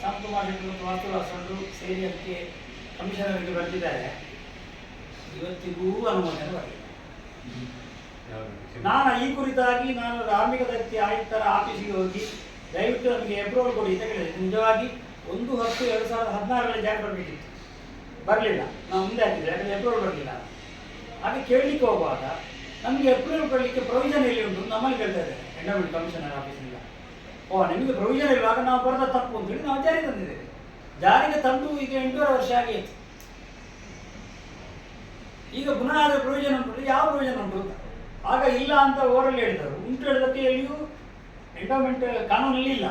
ಶಾಂತಕುಮಾರ್ ಶೆಟ್ಟರು ಮತ್ತು ವಾಸ್ತುದಾಸರು ಸೇರಿ ಅದಕ್ಕೆ ಕಮಿಷನರ್ಗೆ ಬರ್ತಿದ್ದಾರೆ. ಇವತ್ತಿಗೂ ಅನುಮೋದನೆ ಬರಲಿಲ್ಲ. ನಾನು ಈ ಕುರಿತಾಗಿ ನಾನು ಧಾರ್ಮಿಕ ದತ್ತಿ ಆಯುಕ್ತರ ಆಫೀಸಿಗೆ ಹೋಗಿ ದಯವಿಟ್ಟು ನಮಗೆ ಅಪ್ರೂವಲ್ ಕೊಡಿ ಅಂತ ಹೇಳಿದೆ ನಿಜವಾಗಿ ಒಂದು ಹತ್ತು ಎರಡು ಸಾವಿರದ ಹದಿನಾರರಲ್ಲಿ ಜಾರಿ ಬರಬೇಕಿತ್ತು ಬರಲಿಲ್ಲ. ನಾವು ಮುಂದೆ ಹಾಕಿದ್ದೆ ಯಾಕಂದರೆ ಎಪ್ರೂವಲ್ ಬರಲಿಲ್ಲ. ಹಾಗೆ ಕೇಳಲಿಕ್ಕೆ ಹೋಗುವಾಗ ನಮಗೆ ಅಪ್ರೂವಲ್ ಕೊಡಲಿಕ್ಕೆ ಪ್ರೊವಿಷನ್ ಎಲ್ಲಿ ಉಂಟು ಅಂತ ನಮ್ಮಲ್ಲಿ ಕೇಳ್ತಾ ಇದ್ದಾರೆ. ಎಂಡೋಮೆಂಟ್ ಕಮಿಷನರ್ ಆಫೀಸಿಂದ ಓ, ನಿಮಗೆ ಪ್ರೊವಿಷನ್ ಇರುವಾಗ ನಾವು ಬರೆದ ತಪ್ಪು ಅಂತೇಳಿ ನಾವು ಜಾರಿ ತಂದಿದ್ದೇವೆ. ಜಾರಿಗೆ ತಂದು ಈಗ ಎಂಟೂವರೆ ವರ್ಷ ಆಗಿತ್ತು ಈಗ ಪುನಃ ಅದರ ಪ್ರಯೋಜನ ಉಂಟು ಯಾವ ಪ್ರೊವಿಷನ್ ಉಂಟು ಅಂತ. ಆಗ ಇಲ್ಲ ಅಂತ ಓರಲ್ಲಿ ಹೇಳಿದರು. ಉಂಟು ಹೇಳಿದಕ್ಕೆ ಎಲ್ಲಿಯೂ ಎಂಡೋಮೆಂಟ್ ಕಾನೂನಲ್ಲಿ ಇಲ್ಲ.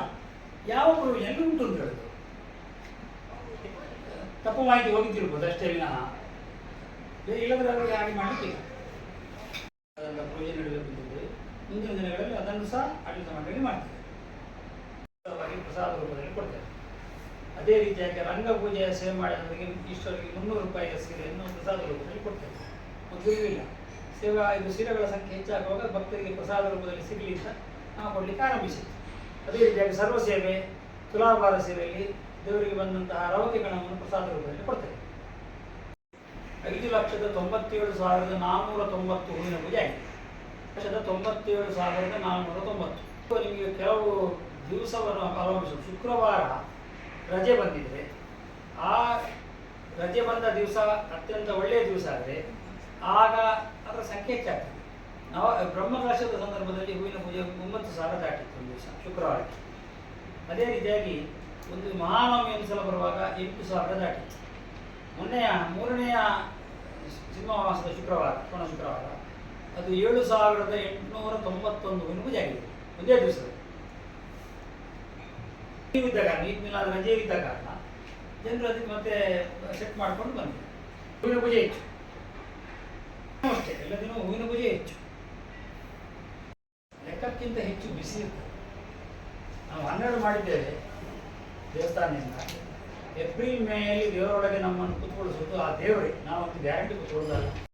ಯಾವ ಎಲ್ಲಿ ಉಂಟು ಅಂತ ಹೇಳಿದ್ರು. ತಪ್ಪು ಮಾಹಿತಿ ಹೋಗಿದ್ದಿರ್ಬೋದು ಅಷ್ಟೇ ವಿನಃ. ಇಲ್ಲದ್ರೆ ಅವರಿಗೆ ಹಾಗೆ ಮಾಡಲಿಕ್ಕಿಲ್ಲ ಪೂಜೆ ನೀಡಬೇಕು ಮುಂದಿನ ದಿನಗಳಲ್ಲಿ ಅದನ್ನು ಸಹ ಆಡಳಿತ ಮಂಡಳಿ ಮಾಡ್ತೇವೆ ಪ್ರಸಾದ ರೂಪದಲ್ಲಿ ಕೊಡ್ತಾರೆ ಅದೇ ರೀತಿಯಾಗಿ ರಂಗ ಪೂಜೆಯ ಸೇವೆ ಮಾಡಿದವರಿಗೆ ಈಶ್ವರಿಗೆ ಮುನ್ನೂರು ರೂಪಾಯಿಯ ಸೀರೆಯನ್ನು ಪ್ರಸಾದ ರೂಪದಲ್ಲಿ ಕೊಡ್ತಾರೆ ಮೊದಲು ಇಲ್ಲ. ಸೇವಾ, ಇದು ಸೀರೆಗಳ ಸಂಖ್ಯೆ ಹೆಚ್ಚಾಗುವಾಗ ಭಕ್ತರಿಗೆ ಪ್ರಸಾದ ರೂಪದಲ್ಲಿ ಸಿಗಲಿ ಅಂತ ನಾವು ಕೊಡಲಿಕ್ಕೆ ಆರಂಭಿಸಿತ್ತು ಅದೇ ರೀತಿಯಾಗಿ ಸರ್ವ ಸೇವೆ, ತುಲಾಭಾರ ಸೇವೆಯಲ್ಲಿ ದೇವರಿಗೆ ಬಂದಂತಹ ರವಕೆ ಗಣವನ್ನು ಪ್ರಸಾದ ರೂಪದಲ್ಲಿ ಕೊಡ್ತೇವೆ. ಐದು ಲಕ್ಷದ ತೊಂಬತ್ತೇಳು ಸಾವಿರದ ನಾನ್ನೂರ ತೊಂಬತ್ತು ಹೂವಿನ ಪೂಜೆ ಆಗಿದೆ. ಲಕ್ಷದ ತೊಂಬತ್ತೇಳು ಸಾವಿರದ ನಾನ್ನೂರ ತೊಂಬತ್ತು. ನಿಮಗೆ ಕೆಲವು ದಿವಸವನ್ನು ಅವಲಂಬಿಸಿ ಶುಕ್ರವಾರ ರಜೆ ಬಂದಿದ್ರೆ ಆ ರಜೆ ಬಂದ ದಿವಸ ಅತ್ಯಂತ ಒಳ್ಳೆಯ ದಿವಸ ಆದರೆ ಆಗ ಅದರ ಸಂಖ್ಯೆ ಹೆಚ್ಚಾಗ್ತದೆ. ನವ ಬ್ರಹ್ಮಕಲಶದ ಸಂದರ್ಭದಲ್ಲಿ ಹೂವಿನ ಪೂಜೆ ಒಂಬತ್ತು ಸಾವಿರ ದಾಟಿತ್ತು ಒಂದು ದಿವಸ ಶುಕ್ರವಾರಕ್ಕೆ. ಅದೇ ರೀತಿಯಾಗಿ ಒಂದು ಮಹಾನವಮಿ ಒಂದು ಸಲ ಬರುವಾಗ ಎಂಟು ಸಾವಿರ ದಾಟಿತ್ತು ಮೊನ್ನೆಯ ಮೂರನೆಯ ಸಿಂಹವಾಸದ ಶುಕ್ರವಾರ ಕೋಣ ಶುಕ್ರವಾರ, ಅದು ಏಳು ಸಾವಿರದ ಎಂಟುನೂರ ತೊಂಬತ್ತೊಂದು ಪೂಜೆ ಆಗಿದೆ, ಒಂದೇ ದಿವಸದಲ್ಲಿ ಇದ್ದ ಕಾರಣ ಈದ್ ಮಿಲಾದ ರಜೆ ಇದ್ದ ಕಾರಣ, ಜನರು ಅದಕ್ಕೆ ಮತ್ತೆ ಸೆಟ್ ಮಾಡ್ಕೊಂಡು ಬಂದಿದೆ ಹೂವಿನ ಪೂಜೆ ಹೆಚ್ಚು. ಅಷ್ಟೇ, ಎಲ್ಲ ದಿನ ಹೂವಿನ ಪೂಜೆ ಹೆಚ್ಚು. ಲೆಕ್ಕಕ್ಕಿಂತ ಹೆಚ್ಚು ಬಿಸಿ ಇರ್ತದೆ. ನಾವು ಹನ್ನೆರಡು ಮಾಡಿದ್ದೇವೆ. ದೇವಸ್ಥಾನದಿಂದ ಏಪ್ರಿಲ್ ಮೇಯಲ್ಲಿ ದೇವರೊಳಗೆ ನಮ್ಮನ್ನು ಕೂತ್ಕೊಳಿಸೋದು ಆ ದೇವರೇ. ನಾವು ಗ್ಯಾರಂಟಿ ಕುತ್ಕೊಳ್ಳೋದಲ್ಲ